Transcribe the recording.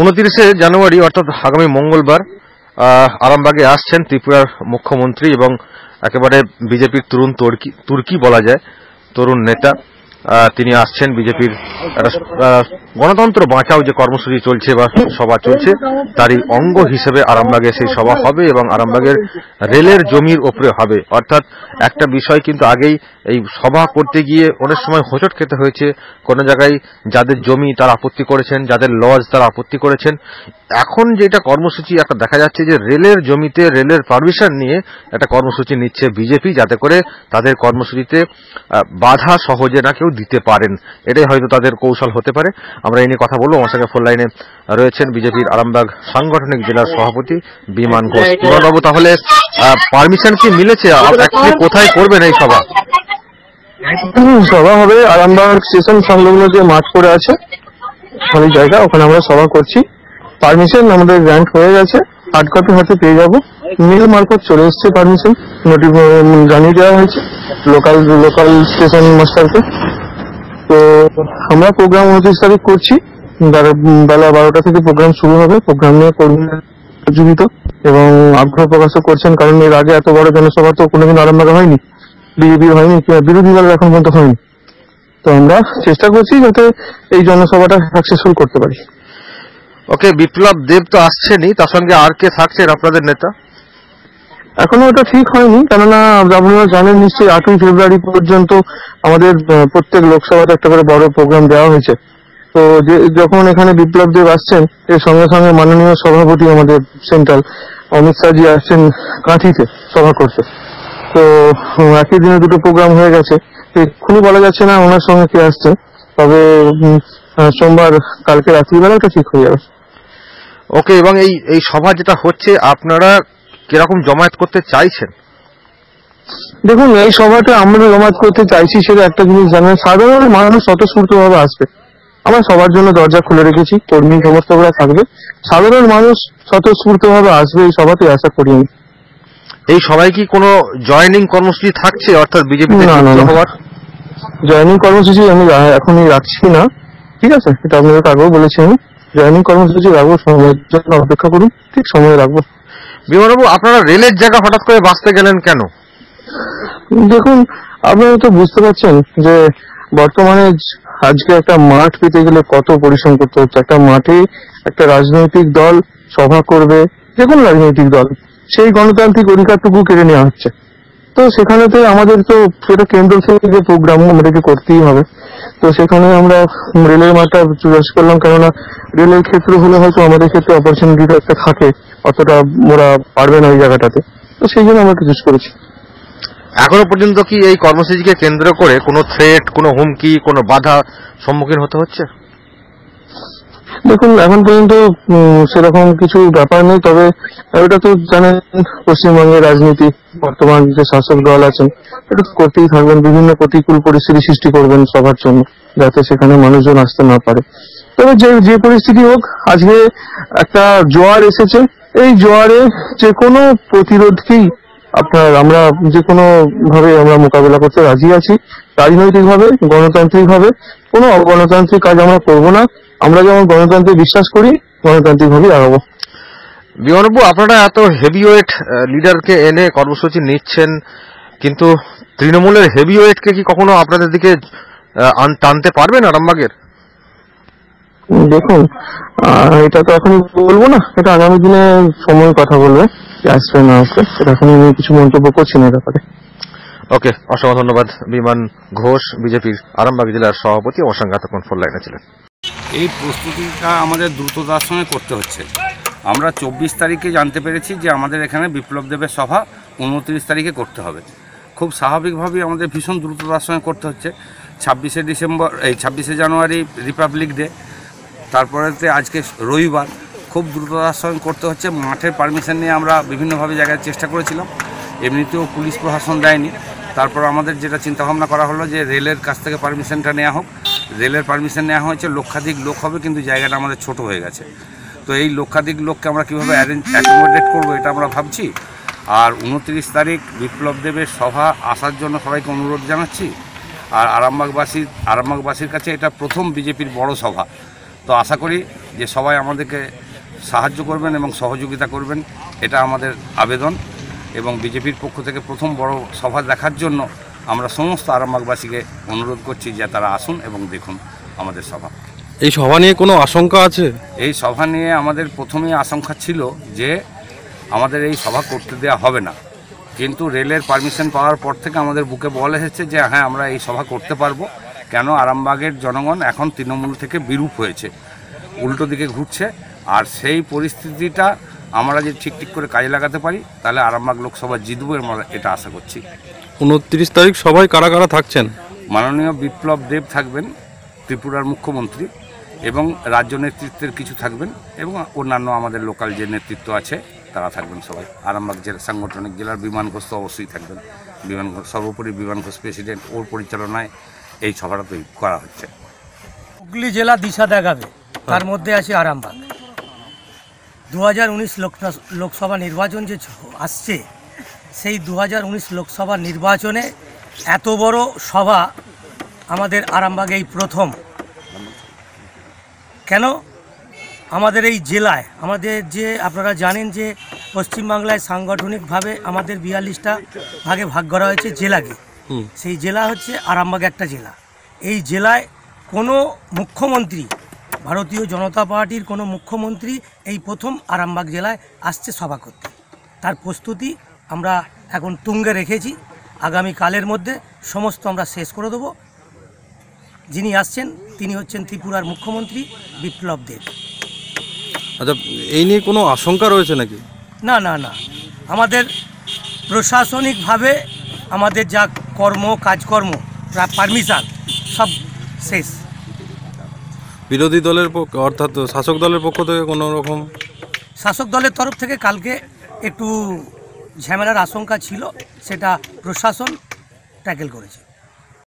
উনত্রিশে জানুয়ারি, অর্থাৎ আগামী মঙ্গলবার আরামবাগে আসছেন ত্রিপুরার মুখ্যমন্ত্রী এবং একেবারে বিজেপির তরুণ তুর্কি বলা যায়, তরুণ নেতা। তিনি আসছেন বিজেপির গণতন্ত্র বাঁচাও যে কর্মসূচি চলছে বা সভা চলছে, তারই অঙ্গ হিসেবে আরামবাগে সেই সভা হবে এবং আরামবাগের রেলের জমির ওপরে হবে। অর্থাৎ একটা বিষয় কিন্তু আগেই এই সভা করতে গিয়ে অনেক সময় হোঁচট খেতে হয়েছে। কোন জায়গায় যাদের জমি তারা আপত্তি করেছেন, যাদের লজ তারা আপত্তি করেছেন। এখন যেটা কর্মসূচি একটা দেখা যাচ্ছে যে রেলের জমিতে রেলের পারমিশন নিয়ে একটা কর্মসূচি নিচ্ছে বিজেপি, যাতে করে তাদের কর্মসূচিতে বাধা সহজে না কেউ দিতে পারেন। এটাই হয়তো তাদের কৌশল হতে পারে। আমরা এই নিয়ে কথা বলব। আমার সঙ্গে ফোন লাইনে রয়েছেন বিজেপির আরামবাগ সাংগঠনিক জেলার সভাপতি বিমান ঘোষ। বিমানবাবু তাহলে পারমিশন কি মিলেছে? কোথায় করবেন এই সভা? সভা হবে আরামবাগ স্টেশন সংলগ্ন যে মাঠ করে আছে খালি জায়গা ওখানে আমরা সভা করছি। পারমিশন আমাদের গ্র্যান্ট হয়ে গেছে। হার্ড কপি হাতে পেয়ে যাব। মেল মারফত চলে এসছে পারমিশন নোটিফ জানিয়ে দেওয়া হয়েছে লোকাল লোকাল স্টেশন মাস্টারকে তো আমরা প্রোগ্রাম উনত্রিশ তারিখ করছি। বেলা- বারোটা থেকে প্রোগ্রাম শুরু হবে। প্রোগ্রাম নিয়ে জীবিত এবং আগ্রহ প্রকাশও করছেন, কারণ এর আগে এত বড় জনসভা তো কোনোদিন আরামবাগে হয়নি। বিজেপি হয়নি বিরোধী দলের এখন পর্যন্ত হয়নি। তো আমরা চেষ্টা করছি যাতে এই জনসভাটা সাকসেসফুল করতে পারি। ওকে বিপ্লব দেব তো আসছেনই, তার সঙ্গে আর কে থাকছেন আপনাদের নেতা? এখনও ওটা ঠিক হয়নি, কেননা আপনারা জানেন নিশ্চয়ই আটই ফেব্রুয়ারি পর্যন্ত আমাদের প্রত্যেক লোকসভাতে একটা করে বড় প্রোগ্রাম দেওয়া হয়েছে। তো যে, যখন এখানে বিপ্লব দেব আসছেন, এর সঙ্গে সঙ্গে মাননীয় সভাপতি আমাদের সেন্ট্রাল অমিত শাহজি আসছেন কাঁথিতে সভা করতে। তো একই দিনে দুটো প্রোগ্রাম হয়ে গেছে। এক্ষুনি বলা যাচ্ছে না ওনার সঙ্গে কে আসছে, তবে সোমবার কালকে রাত্রিবেলা ওটা ঠিক হয়ে যাবে। ওকে, এবং এই এই সভা যেটা হচ্ছে, আপনারা কীরকম জমায়েত করতে চাইছেন? দেখুন এই সভাতে আমরা জমাত করতে চাইছি সেটা একটা জিনিস জানেন সাধারণ মানুষ স্বতঃস্ফূর্ত ভাবে আসবে। আমরা সবার জন্য দরজা খুলে রেখেছি কর্মী সমস্তরা থাকবে। সাধারণ মানুষ স্বতঃস্ফূর্ত ভাবে আসবে এই সভাতে আশা করি আমি। এই সবাই কি কোনো জয়েনিং কর্মসূচি থাকছে অর্থাৎ বিজেপি। হওয়ার? জয়নিং কর্মসূচি আমি এখনই রাখছি না। ঠিক আছে? এটা আপনাদের আগেও বলেছি আমি। জয়নিং কর্মসূচি রাখব সময়ের জন্য অপেক্ষা করুন ঠিক সময় রাখব। বিমানবাবু আপনারা রেলের জায়গা হঠাৎ করে বাঁচতে গেলেন কেন? দেখুন, আপনারা তো বুঝতে পারছেন যে বর্তমানে আজকে একটা মাঠ পেতে গেলে কত পরিশ্রম করতে হচ্ছে। একটা মাঠে একটা রাজনৈতিক দল সভা করবে। যে কোনো রাজনৈতিক দল, সেই গণতান্ত্রিক অধিকারটুকু কেড়ে নেওয়া হচ্ছে। তো সেখানেতে আমাদের তো সেটা কেন্দ্র থেকে প্রোগ্রাম আমাদেরকে করতেই হবে। তো সেখানে আমরা রেলের মাঠটা চুজ করলাম, কেননা রেলের ক্ষেত্রে হলে হয়তো আমাদের ক্ষেত্রে অপরচুনিটিটা একটা থাকে, অতটা ওরা পারবে না ওই জায়গাটাতে। তো সেই জন্য আমরা চুজ করেছি। এখনও পর্যন্ত কি এই কর্মসূচিকে কেন্দ্র করে কোনো থ্রেট কোনো হুমকি, কোনো বাধা সম্মুখীন হতে হচ্ছে? দেখুন, এখন পর্যন্ত সেরকম কিছু ব্যাপার নেই, তবে ওটা তো জানেন, পশ্চিমবঙ্গের রাজনীতি, বর্তমান যে শাসক দল আছেন, এটা তো করতেই থাকবেন, বিভিন্ন প্রতিকূল পরিস্থিতি সৃষ্টি করবেন সবার জন্য, যাতে সেখানে মানুষজন আসতে না পারে। তবে যে যে পরিস্থিতি হোক, আজকে একটা জোয়ার এসেছে, এই জোয়ারে যে কোনো প্রতিরোধকেই আপনার, আমরা যে কোনো ভাবে আমরা মোকাবেলা করতে রাজি আছি রাজনৈতিক ভাবে গণতান্ত্রিক ভাবে কোনো অগণতান্ত্রিক কাজ আমরা করব না। আমরা যেমন গণতন্ত্রে বিশ্বাস করি গণতান্ত্রিক ভাবেই আগাবো বিমানবাবু আপনারা এত হেভিওয়েট লিডারকে এনে কর্মসূচি নিচ্ছেন কিন্তু তৃণমূলের হেভিওয়েটকে কি কখনো আপনাদের দিকে টানতে পারবেন আরামবাগের? দেখুন এটা তো এখন বলব না এটা আগামী দিনে সময় কথা বলবে আসবে না আসবে সেটা এখন আমি কিছু মন্তব্য করছি না ব্যাপারে। ওকে, অসংখ্য ধন্যবাদ। বিমান ঘোষ, বিজেপির আরামবাগ জেলার সভাপতি সঙ্গে এতক্ষণ ফোন লাইনে ছিলেন। এই প্রস্তুতিটা আমাদের দ্রুততার সঙ্গে করতে হচ্ছে। আমরা চব্বিশ তারিখে জানতে পেরেছি যে আমাদের এখানে বিপ্লব দেবের সভা উনত্রিশ তারিখে করতে হবে। খুব স্বাভাবিকভাবেই আমাদের ভীষণ দ্রুততার সঙ্গে করতে হচ্ছে। ছাব্বিশে ডিসেম্বর, এই ছাব্বিশে জানুয়ারি রিপাবলিক ডে, তারপরেতে আজকে রবিবার। খুব দ্রুততার সঙ্গে করতে হচ্ছে। মাঠের পারমিশন নিয়ে আমরা বিভিন্নভাবে জায়গায় চেষ্টা করেছিলাম। এমনিতেও পুলিশ প্রশাসন দেয়নি। তারপর আমাদের যেটা চিন্তাভাবনা করা হলো যে রেলের কাছ থেকে পারমিশনটা নেওয়া হোক। রেলের পারমিশন নেওয়া হয়েছে, লক্ষাধিক লোক হবে, কিন্তু জায়গাটা আমাদের ছোট হয়ে গেছে। তো এই লক্ষাধিক লোককে আমরা কীভাবে অ্যারেঞ্জ অ্যাকোমোডেট করব এটা আমরা ভাবছি। আর উনত্রিশ তারিখ বিপ্লব দেবের সভা, আসার জন্য সবাইকে অনুরোধ জানাচ্ছি। আর আরামবাগবাসী, আরামবাগবাসীর কাছে এটা প্রথম বিজেপির বড় সভা। তো আশা করি যে সবাই আমাদেরকে সাহায্য করবেন এবং সহযোগিতা করবেন, এটা আমাদের আবেদন। এবং বিজেপির পক্ষ থেকে প্রথম বড় সভা দেখার জন্য আমরা সমস্ত আরামবাগবাসীকে অনুরোধ করছি যে তারা আসুন এবং দেখুন আমাদের সভা। এই সভা নিয়ে কোনো আশঙ্কা আছে? এই সভা নিয়ে আমাদের প্রথমেই আশঙ্কা ছিল যে আমাদের এই সভা করতে দেওয়া হবে না। কিন্তু রেলের পারমিশন পাওয়ার পর থেকে আমাদের বুকে বল এসেছে যে হ্যাঁ আমরা এই সভা করতে পারব। কেন আরামবাগের জনগণ এখন তৃণমূল থেকে বিরূপ হয়েছে উল্টো দিকে ঘুরছে। আর সেই পরিস্থিতিটা আমরা যদি ঠিক ঠিক করে কাজে লাগাতে পারি তাহলে আরামবাগ লোকসভা জিতবো আমরা এটা আশা করছি। উনত্রিশ তারিখ সবাই কারা কারা থাকছেন? মাননীয় বিপ্লব দেব থাকবেন ত্রিপুরার মুখ্যমন্ত্রী এবং রাজ্য নেতৃত্বের কিছু থাকবেন এবং অন্যান্য আমাদের লোকাল যে নেতৃত্ব আছে তারা থাকবেন সবাই। আরামবাগ জেলা সাংগঠনিক জেলার বিমান ঘোষ তো অবশ্যই থাকবেন। বিমান ঘোষ সর্বোপরি বিমান ঘোষ প্রেসিডেন্ট ওর পরিচালনায় এই সভাটা তৈরি করা হচ্ছে। হুগলি জেলা দিশা দেখাবে। তার মধ্যে আছে আরামবাগ। দু হাজার উনিশ লোকসভা নির্বাচন যে আসছে সেই দু হাজার উনিশ লোকসভা নির্বাচনে এত বড় সভা আমাদের আরামবাগে এই প্রথম। কেন? আমাদের এই জেলায় আমাদের যে আপনারা জানেন যে পশ্চিমবাংলায় সাংগঠনিকভাবে আমাদের বিয়াল্লিশটা ভাগে ভাগ করা হয়েছে জেলাকে। সেই জেলা হচ্ছে আরামবাগ একটা জেলা। এই জেলায় কোনো মুখ্যমন্ত্রী ভারতীয় জনতা পার্টির কোনো মুখ্যমন্ত্রী এই প্রথম আরামবাগ জেলায় আসছে সভা করতে। তার প্রস্তুতি আমরা এখন তুঙ্গে রেখেছি। আগামী কালের মধ্যে সমস্ত আমরা শেষ করে দেবো। যিনি আসছেন তিনি হচ্ছেন ত্রিপুরার মুখ্যমন্ত্রী বিপ্লব দেব। আচ্ছা এই নিয়ে কোনো আশঙ্কা রয়েছে নাকি? না না না। আমাদের প্রশাসনিকভাবে আমাদের যা কর্ম কাজকর্ম পারমিশন সব শেষ। বিরোধী দলের পক্ষ, অর্থাৎ শাসক দলের পক্ষ থেকে কোনো রকম শাসক দলের তরফ থেকে কালকে একটু ঝামেলার আশঙ্কা ছিল, সেটা প্রশাসন ট্যাকেল করেছে।